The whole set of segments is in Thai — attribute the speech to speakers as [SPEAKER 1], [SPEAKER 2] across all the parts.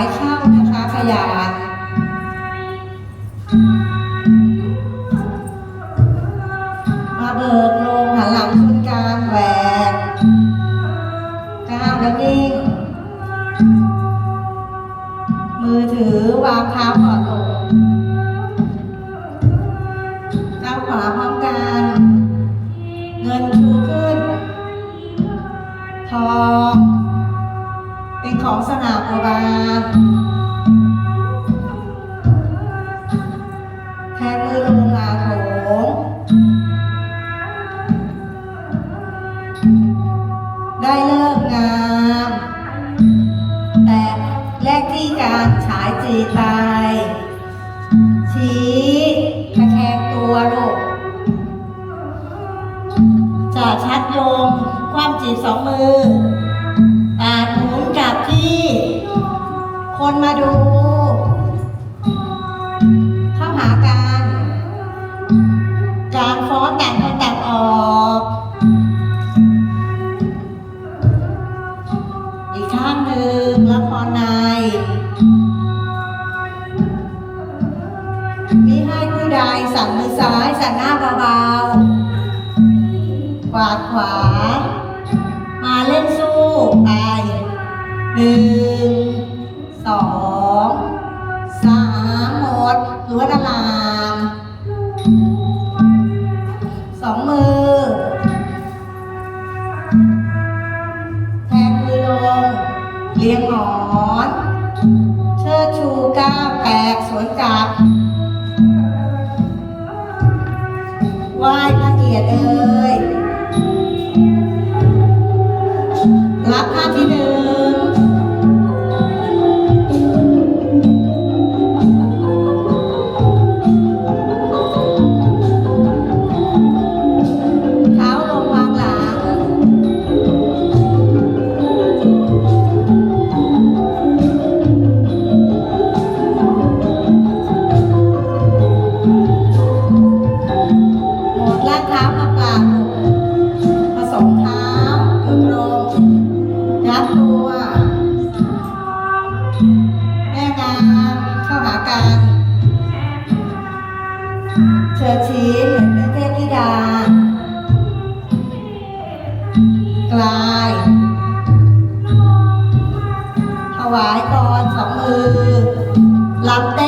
[SPEAKER 1] หายเข้านะคะขยันมาเบิกลงหันหลังชนการแหวกก้าวแล้วนิ่ง มือถือวางเท้าก่อนลงก้าวขวาพร้อมกัน สนามโบราณแทนมือลงอาโถงได้เลิกงาม แต่แลกที่การฉายจีตาย ชี้ตะแคงตัวลูกจ่าชัดโยงความจีบสองมือ นมาดู เข้าหากัน การฟ้อนแต่งคนแต่งออก อีกข้างหนึ่งละครใน มีให้ผู้ใดสั่นมือซ้าย สั่นหน้าเบาๆกวาดขวา มาเล่นสู้ไปหนึ่ง สองสามหมดหรือว่าดาราม เชิดชี้เหมือนเป็นเทพธิดา กลาย ถวายก่อนสองมือลำเต้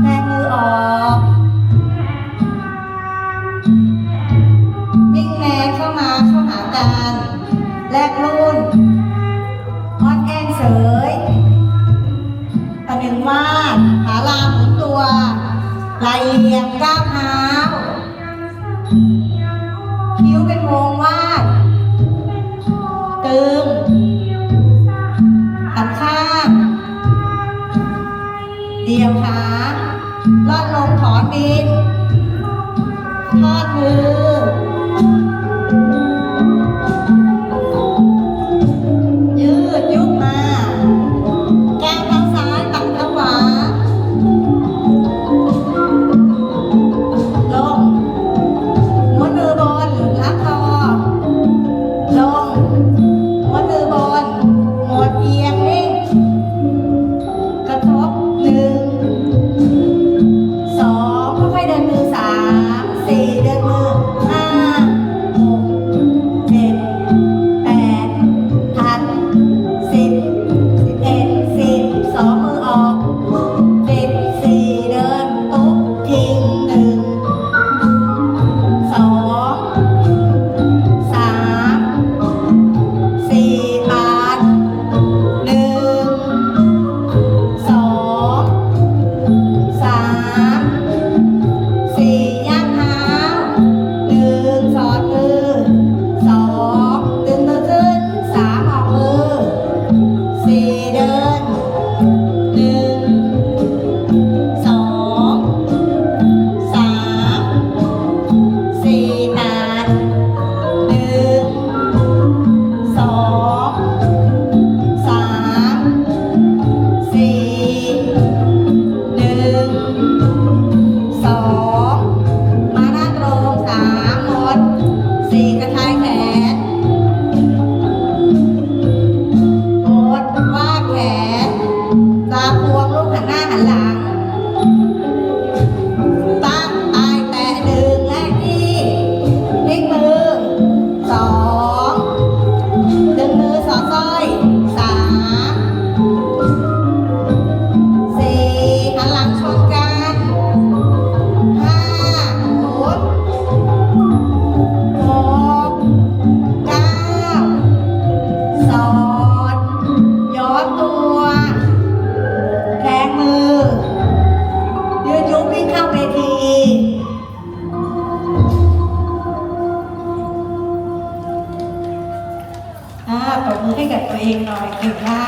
[SPEAKER 1] แทงมือออกวิ่งแมนเข้ามาเข้าหากันแลกรุ่นออนแอนเสยประหนึ่งวาดขาลามหมุนตัวไหลเลียงก้าวเท้าคิ้วเป็นวงวาดตึง เดี่ยวขาลอดลงถอนบินทอดมือ เองหน่อยคือว่า